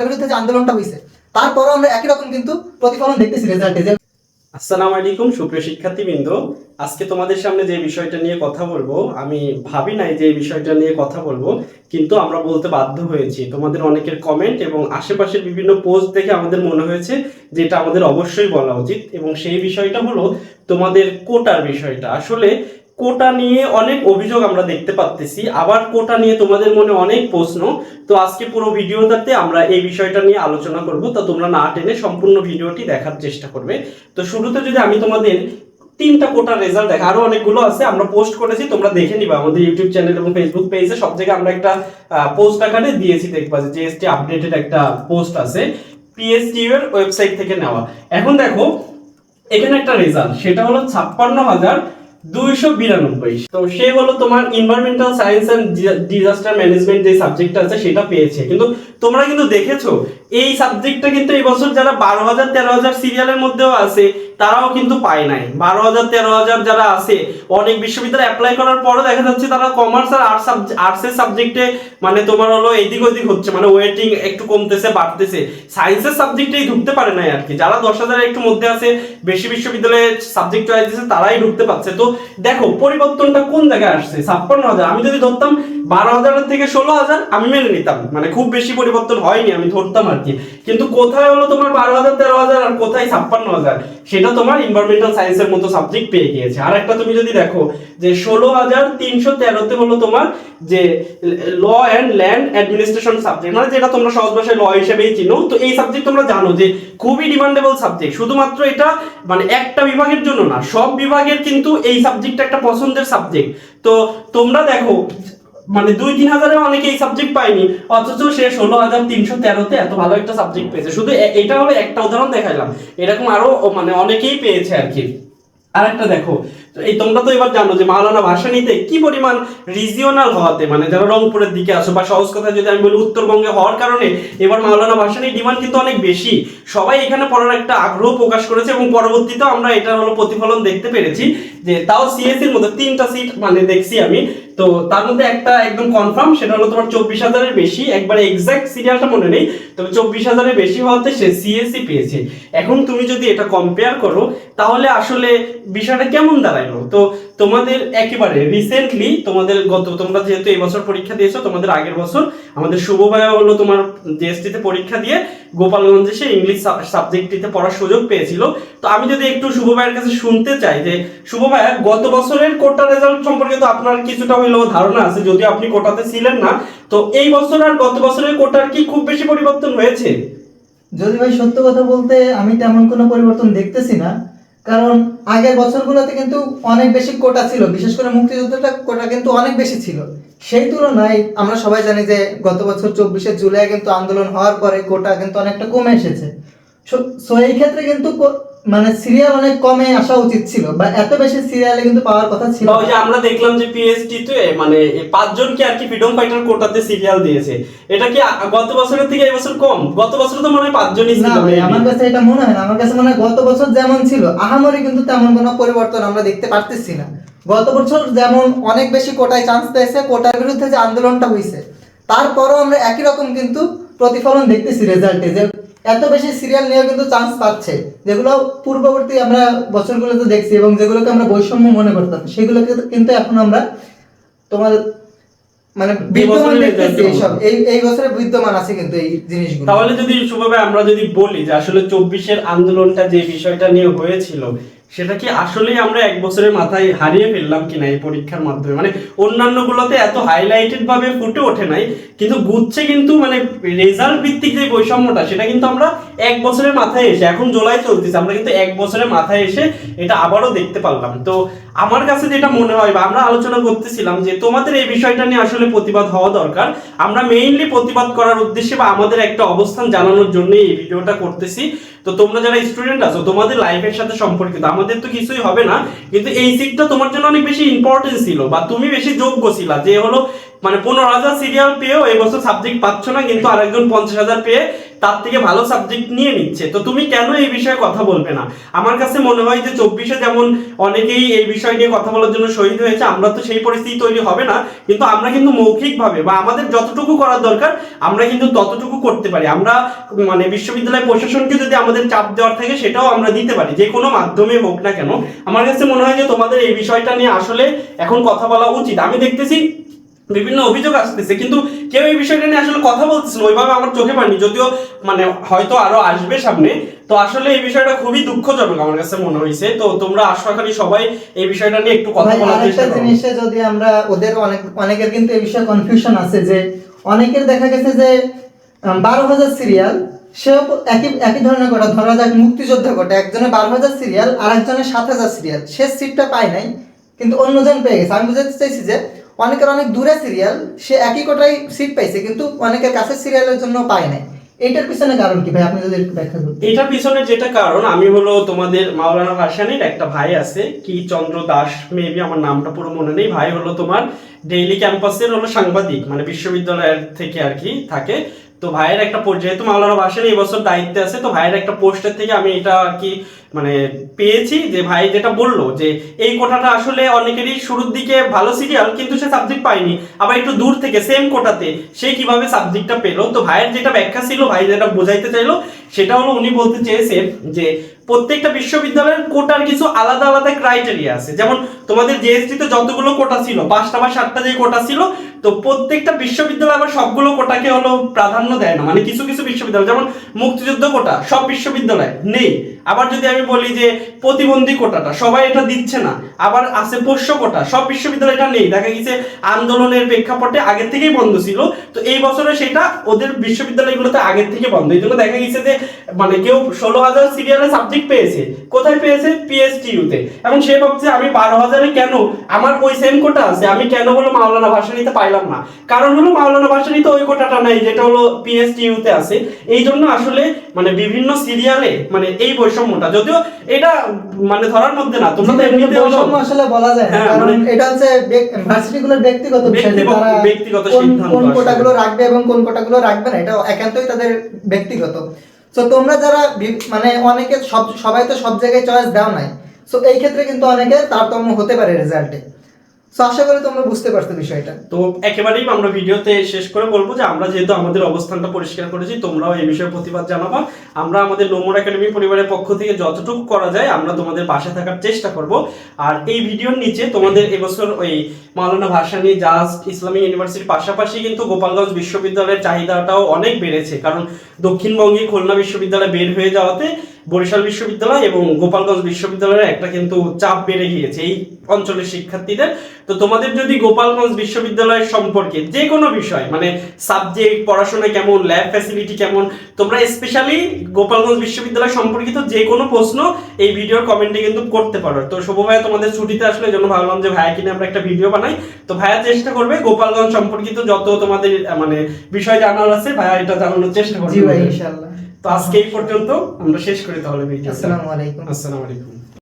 বিরুদ্ধে যে আন্দোলনটা হয়েছে তারপরও আমরা একই রকম কিন্তু প্রতিফলন দেখতেছি রেজাল্টে যে আসসালামু আলাইকুম, সুপ্রিয় শিক্ষার্থীবৃন্দ। আজকে তোমাদের সামনে যে বিষয়টা নিয়ে কথা বলব, আমি ভাবি নাই যে বিষয়টা নিয়ে কথা বলব, কিন্তু আমরা বলতে বাধ্য হয়েছি। তোমাদের অনেকের কমেন্ট এবং আশেপাশের বিভিন্ন পোস্ট দেখে আমাদের মনে হয়েছে যে এটা আমাদের অবশ্যই বলা উচিত। এবং সেই বিষয়টা হলো তোমাদের কোটার বিষয়টা। আসলে কোটা নিয়ে অনেক অভিযোগ আমরা দেখতে পাচ্তেছি আবার কোটা নিয়ে তোমাদের মনে অনেক প্রশ্ন। তো আজকে পুরো ভিডিওটাতে আমরা এই বিষয়টা নিয়ে আলোচনা করব। তো তোমরা না টেনে সম্পূর্ণ ভিডিওটি দেখার চেষ্টা করবে। তো শুরুতে যদি আমি তোমাদের তিনটা কোটার রেজাল্ট দেখা আরও অনেকগুলো আছে, আমরা পোস্ট করেছি, তোমরা দেখে নিবা। আমাদের ইউটিউব চ্যানেল এবং ফেসবুক পেজে সব জায়গায় আমরা একটা পোস্ট আকারে দিয়েছি, দেখবা যে জিএসটি আপডেটেড একটা পোস্ট আছে। পিএসটি এর ওয়েবসাইট থেকে নেওয়া। এখন দেখো, এখানে একটা রেজাল্ট সেটা হলো ছাপ্পান্ন হাজার দুইশো বিরানব্বই। তো সে হলো তোমার environmental science and disaster management যে সাবজেক্টটা আছে সেটা পেয়েছে। কিন্তু তোমরা কিন্তু দেখেছ এই সাবজেক্টটা কিন্তু এই বছর যারা বারো হাজার, তেরো হাজার সিরিয়ালের মধ্যেও আছে, তারাও কিন্তু পায় নাই। বারো হাজার, তেরো হাজার যারা আছে, অনেক বিশ্ববিদ্যালয় অ্যাপ্লাই করার পরও দেখা যাচ্ছে তারা কমার্স আর আর্টস আর্টসের সাবজেক্টে মানে তোমার হলো এদিক ওদিক হচ্ছে মানে ওয়েটিং একটু কমতেছে, বাড়তেছে। সায়েন্সের সাবজেক্টেই ঢুকতে পারে নাই আর কি। যারা দশ হাজারের একটু মধ্যে আছে, বেশি বিশ্ববিদ্যালয়ে সাবজেক্ট দিচ্ছে তারাই ঢুকতে পারছে। তো দেখো, পরিবর্তনটা কোন জায়গায় আসছে? ছাপ্পান্ন হাজার। আমি যদি ধরতাম বারো হাজারের থেকে ষোলো হাজার আমি মেনে নিতাম। মানে খুব বেশি পরিবর্তন হয়নি, আমি ধরতাম আর কি। কিন্তু কোথায় হলো তোমার বারো হাজার, তেরো হাজার আর কোথায় ছাপ্পান্ন হাজার? সেটা তোমার ইনভারমেন্টাল সায়েন্সের মতো সাবজেক্ট পেয়ে গিয়েছে। আর একটা তুমি যদি দেখো যে ষোলো হাজার তিনশো তেরোতে হলো তোমার যে law and land administration subject মানে যেটা তোমরা সহজ ভাষায় ল হিসেবেই চিনো, তো এই সাবজেক্ট তোমরা জানো যে খুবই ডিমান্ডেবল সাবজেক্ট শুধুমাত্র এটা মানে একটা বিভাগের জন্য না, সব বিভাগের কিন্তু এই সাবজেক্টটা একটা পছন্দের সাবজেক্ট তো তোমরা দেখো মানে দুই, তিন হাজারে অনেকে এই সাবজেক্ট পায়নি, অথচ সে ষোলো হাজার তিনশো তেরোতে এত ভালো একটা সাবজেক্ট পেয়েছে। শুধু এটা হলো একটা উদাহরণ দেখাইলাম। এরকম আরও মানে অনেকেই পেয়েছে আর কি। আরেকটা দেখো এই তোমরা তো এবার জানো যে মাওলানা ভাসানীতে কি পরিমাণ রিজিওনাল হওয়াতে মানে যারা রংপুরের দিকে আসো বা সহজ কথা যদি আমি বলি উত্তরবঙ্গে হওয়ার কারণে এবার মাওলানা ভাসানীর ডিমান্ড কিন্তু অনেক বেশি। সবাই এখানে পড়ার একটা আগ্রহ প্রকাশ করেছে এবং পরবর্তীতে আমরা এটার হলো প্রতিফলন দেখতে পেরেছি যে তাও সিএসসির মধ্যে তিনটা সিট মানে দেখছি আমি। তো তার মধ্যে একটা একদম কনফার্ম সেটা হলো তোমার চব্বিশ হাজারের বেশি। একবারে এক্সাক্ট সিরিয়ালটা মনে নেই, তবে চব্বিশ হাজারের বেশি হওয়াতে সে সিএসসি পেয়েছে। এখন তুমি যদি এটা কম্পেয়ার করো, তাহলে আসলে বিষয়টা কেমন দাঁড়াইলো তো তোমাদের একেবারে রিসেন্টলি তোমাদের গত, তোমরা যেহেতু এই বছর পরীক্ষা দিয়েছ, তোমাদের আগের বছর আমাদের শুভ ভাইয়া হলো তোমার জিএসটিতে পরীক্ষা দিয়ে গোপালগঞ্জে সে ইংলিশ সাবজেক্টটিতে পড়ার সুযোগ পেয়েছিল। তো আমি যদি একটু শুভ ভাইয়ের কাছে শুনতে চাই যে, শুভ ভাইয়া, গত বছরের কোটা রেজাল্ট সম্পর্কে তো আপনার কিছুটা হইলেও ধারণা আছে, যদিও আপনি কোটাতে ছিলেন না। তো এই বছর আর গত বছরের কোটার কি খুব বেশি পরিবর্তন হয়েছে? যদি ভাই সত্য কথা বলতে আমি তেমন কোনো পরিবর্তন দেখতেছি না। কারণ আগের বছরগুলোতে কিন্তু অনেক বেশি কোটা ছিল। বিশেষ করে মুক্তিযুদ্ধটা কোটা কিন্তু অনেক বেশি ছিল। সেই তুলনায় আমরা সবাই জানি যে গত বছর চব্বিশে জুলাই কিন্তু আন্দোলন হওয়ার পরে কোটা কিন্তু অনেকটা কমে এসেছে। সো এই ক্ষেত্রে কিন্তু মানে সিরিয়াল অনেক কমে আসা উচিত ছিল বা এত বেশি সিরিয়ালে কিন্তু পাওয়ার কথা ছিল ওই যে আমরা দেখলাম যে পিএসটি তে মানে পাঁচজনকে আর কি ফ্রিডম ফাইটার কোটাতে সিরিয়াল দিয়েছে। এটা কি গত বছরের থেকে এবছর কম? গত বছর তো মনে হয় পাঁচজনই ছিল আমার কাছে এটা মনে হয় না। আমার কাছে মনে হয় গত বছর যেমন ছিল আহামরি কিন্তু তেমন কোনো পরিবর্তন আমরা দেখতে পারতেছি না। গত বছর যেমন অনেক বেশি কোটায় চান্স পেয়েছে কোটার বিরুদ্ধে যে আন্দোলনটা হয়েছে তারপরও আমরা একই রকম কিন্তু প্রতিফলন দেখতেছি রেজাল্টে যে এত বেশি সিরিয়াল নেওয়ার কিন্তু চান্স পাচ্ছে। যেগুলো পূর্ববর্তী আমরা বছরগুলোতে দেখছি এবং যেগুলোকে আমরা বৈষম্য মনে করতাম সেগুলোকে কিন্তু এখন আমরা তোমার মানে বিদ্যমান দেখতেছি এইসব। এই এই বছরে বিদ্যমান আছে কিন্তু এই জিনিসগুলো। তাহলে যদি সুভাবে আমরা যদি বলি যে আসলে চব্বিশের আন্দোলনটা যে বিষয়টা নিয়ে হয়েছিল সেটা কি আসলেই আমরা এক বছরের মাথায় হারিয়ে ফেললাম কিনা এই পরীক্ষার মাধ্যমে? মানে অন্যান্য গুলোতে এত হাইলাইটেড ভাবে ফুটে ওঠে নাই, কিন্তু গুচ্ছে কিন্তু মানে রেজাল্ট ভিত্তিক যে বৈষম্যটা, সেটা কিন্তু আমরা এক বছরের মাথায় এসে, এখন জোলাই চলতেছে, আমরা কিন্তু এক বছরের মাথায় এসে এটা আবারও দেখতে পারলাম। তো আমার কাছে যেটা মনে হয় বা আমরা আলোচনা করতেছিলাম যে তোমাদের এই বিষয়টা নিয়ে আসলে প্রতিবাদ হওয়া দরকার। আমরা মেইনলি প্রতিবাদ করার উদ্দেশ্যে বা আমাদের একটা অবস্থান জানানোর জন্য এই ভিডিওটা করতেছি। তো তোমরা যারা স্টুডেন্ট আছো, তোমাদের লাইফের সাথে সম্পর্কিত, আমাদের তো কিছুই হবে না। কিন্তু এই সিটটা তোমার জন্য অনেক বেশি ইম্পর্টেন্ট ছিল বা তুমি বেশি যোগ্য ছিলা যে হলো মানে পনেরো হাজার সিরিয়াল পেয়েও এই বছর সাবজেক্ট পাচ্ছ না, কিন্তু আরেকজন পঞ্চাশ হাজার পেয়ে তার থেকে ভালো সাবজেক্ট নিয়ে নিচ্ছে। তো তুমি কেন এই বিষয়ে কথা বলবে না? আমার কাছে মনে হয় যে চব্বিশে যেমন অনেকেই এই বিষয় নিয়ে কথা বলার জন্য শহীদ হয়েছে, আমরা তো সেই পরিস্থিতি তৈরি হবে না, কিন্তু আমরা কিন্তু মৌখিকভাবে বা আমাদের যতটুকু করার দরকার, আমরা কিন্তু ততটুকু করতে পারি। আমরা মানে বিশ্ববিদ্যালয় প্রশাসনকে যদি আমাদের চাপ দেওয়ার থাকে, সেটাও আমরা দিতে পারি, যে কোনো মাধ্যমে হোক না কেন। আমার কাছে মনে হয় যে তোমাদের এই বিষয়টা নিয়ে আসলে এখন কথা বলা উচিত। আমি দেখতেছি বিভিন্ন অভিযোগ আসতেছে কিন্তু কেউ এই বিষয়টা নিয়ে আসলে কথা বলতেছে না ওইভাবে আমার চোখে পানি যদিও মানে হয়তো আরও আসবে সামনে তো আসলে এই বিষয়টা খুবই দুঃখজনক আমার কাছে মনে হয়েছে। তো তোমরা আশা করি সবাই এই বিষয়টা নিয়ে একটু কথা বলার চেষ্টা করো। জিনিসে যদি আমরা ওদের অনেক অনেকের কিন্তু এই বিষয়ে কনফিউশন আছে যে অনেকের দেখা গেছে যে বারো হাজার সিরিয়াল সেও একই একই ধরনের কোটা ধরা যাক মুক্তিযোদ্ধা কোটা একজনের বারো হাজার সিরিয়াল আর একজনের সাত হাজার সিরিয়াল সে সিটটা পায় নাই কিন্তু অন্যজন পেয়ে গেছে। আমি বুঝাতে চাইছি যে অনেকের অনেক দূরে সিরিয়াল সে একই কোটায় সিট পাইছে, কিন্তু অনেকের কাছে সিরিয়ালের জন্য পায় নাই। এটার পিছনে কারণ কি ভাই? আপনি যদি ব্যাখ্যা এটার পিছনে যেটা কারণ, আমি হলো তোমাদের মাওলানা ভাসানির একটা ভাই আছে, কি চন্দ্র দাস মেবি আমার নামটা পুরো মনে নেই। ভাই হলো তোমার ডেইলি ক্যাম্পাসের হলো সাংবাদিক মানে বিশ্ববিদ্যালয়ের থেকে আর কি থাকে। তো ভাইয়ের একটা যেহেতু মাওলানা এই বছর দায়িত্বে আছে, তো ভাইয়ের একটা পোস্টের থেকে আমি এটা আর কি মানে পেয়েছি যে ভাই যেটা বলল যে এই কোটাটা আসলে অনেকেরই শুরুর দিকে ভালো সিরিয়াল কিন্তু সে সাবজেক্ট পায়নি। আবার একটু দূর থেকে সেম কোটাতে সে কীভাবে সাবজেক্টটা পেল? তো ভাইয়ের যেটা ব্যাখ্যা ছিল, ভাই যেটা বোঝাইতে চাইলো সেটা হলো উনি বলতে চেয়েছেন যে প্রত্যেকটা বিশ্ববিদ্যালয়ের কোটার কিছু আলাদা আলাদা ক্রাইটেরিয়া আছে। যেমন তোমাদের জিএসটি তে যতগুলো কোটা ছিল, পাঁচটা বা সাতটা যে কোটা ছিল, তো প্রত্যেকটা বিশ্ববিদ্যালয় আবার সবগুলো কোটাকে হলো প্রাধান্য দেয় না। মানে কিছু কিছু বিশ্ববিদ্যালয়, যেমন মুক্তিযুদ্ধ কোটা, সব বিশ্ববিদ্যালয় নেই। আবার যদি আমি বলি যে প্রতিবন্ধী কোটাটা, সবাই এটা দিচ্ছে না। আবার আছে পোষ্য কোটা, সব বিশ্ববিদ্যালয় এটা নেই। দেখা গেছে আন্দোলনের প্রেক্ষাপটে আগের থেকেই বন্ধ ছিল। তো এই বছরে সেটা ওদের বিশ্ববিদ্যালয়গুলোতে আগের থেকে বন্ধ। এই জন্য দেখা গেছে যে মানে কেউ ষোলো হাজার সিরিয়ালের সাবজেক্ট পেয়েছে। কোথায় পেয়েছে? পিএসটিইউতে এবং সে ভাবছে আমি বারো হাজারে কেন? আমার ওই সেম কোটা আছে। আমি কেন হলো মাওলানা ভাসানিতে পাইলাম না? কারণ হলো মাওলানা ভাসানিতে ওই কোটাটা নাই যেটা হলো পিএসটিইউতে আছে। এই জন্য আসলে মানে বিভিন্ন সিরিয়ালে মানে এই বৈষম্যটা যদিও এটা মানে ধরার মধ্যে না তোমরা তো এমনিতে বৈষম্য আসলে বলা যায় না হ্যাঁ, কারণ মানে- এটা হচ্ছে ভার্সিটিগুলোর ব্যক্তিগত বিষয় ব্যক্তিগত- তারা ব্যক্তিগত কোন- সিদ্ধান্ত কোন কোটাগুলো রাখবে এবং কোন কোটাগুলো রাখবে না এটা একান্তই তাদের ব্যক্তিগত। তো তোমরা যারা মানে অনেকে সব সবাই তো সব জায়গায় চয়েস দাও নাই। সো এই ক্ষেত্রে কিন্তু অনেকে তারতম্য হতে পারে রেজাল্টে সো আশা করি তোমরা বুঝতে পারছ বিষয়টা। তো একেবারেই আমরা ভিডিওতে শেষ করে বলব যে আমরা যেহেতু আমাদের অবস্থানটা পরিষ্কার করেছি, তোমরাও এই বিষয়ে প্রতিবাদ জানাবা। আমরা আমাদের নোমর একাডেমি পরিবারের পক্ষ থেকে যতটুকু করা যায়, আমরা তোমাদের পাশে থাকার চেষ্টা করব। আর এই ভিডিওর নিচে তোমাদের এবছর ওই মাওলানা ভাসানী জাজ ইসলামিক ইউনিভার্সিটির পাশাপাশি কিন্তু গোপালগঞ্জ বিশ্ববিদ্যালয়ের চাহিদাটাও অনেক বেড়েছে। কারণ দক্ষিণবঙ্গে খুলনা বিশ্ববিদ্যালয় বের হয়ে যাওয়াতে বরিশাল বিশ্ববিদ্যালয় এবং গোপালগঞ্জ বিশ্ববিদ্যালয়ের একটা কিন্তু চাপ বেড়ে গিয়েছে এই অঞ্চলের শিক্ষার্থীদের। তো তোমাদের যদি গোপালগঞ্জ বিশ্ববিদ্যালয়ের সম্পর্কে যে কোনো বিষয় মানে সাবজেক্ট পড়াশোনা কেমন ল্যাব ফ্যাসিলিটি কেমন, তোমরা স্পেশালি গোপালগঞ্জ বিশ্ববিদ্যালয় সম্পর্কিত যে কোনো প্রশ্ন এই ভিডিওর কমেন্টে কিন্তু করতে পারো। তো শুভ ভাইয়া, তোমাদের ছুটিতে আসলে জন্য ভাবলাম যে ভাইয়া কিনে আমরা একটা ভিডিও বানাই। তো ভাইয়া চেষ্টা করবে গোপালগঞ্জ সম্পর্কিত যত তোমাদের মানে বিষয় জানার আছে, ভাইয়া এটা জানানোর চেষ্টা করবে। ইনশাআল্লাহ। তো আজকে এই পর্যন্ত আমরা শেষ করি তাহলে ভিডিও আসসালামু আলাইকুম। আসসালামু আলাইকুম।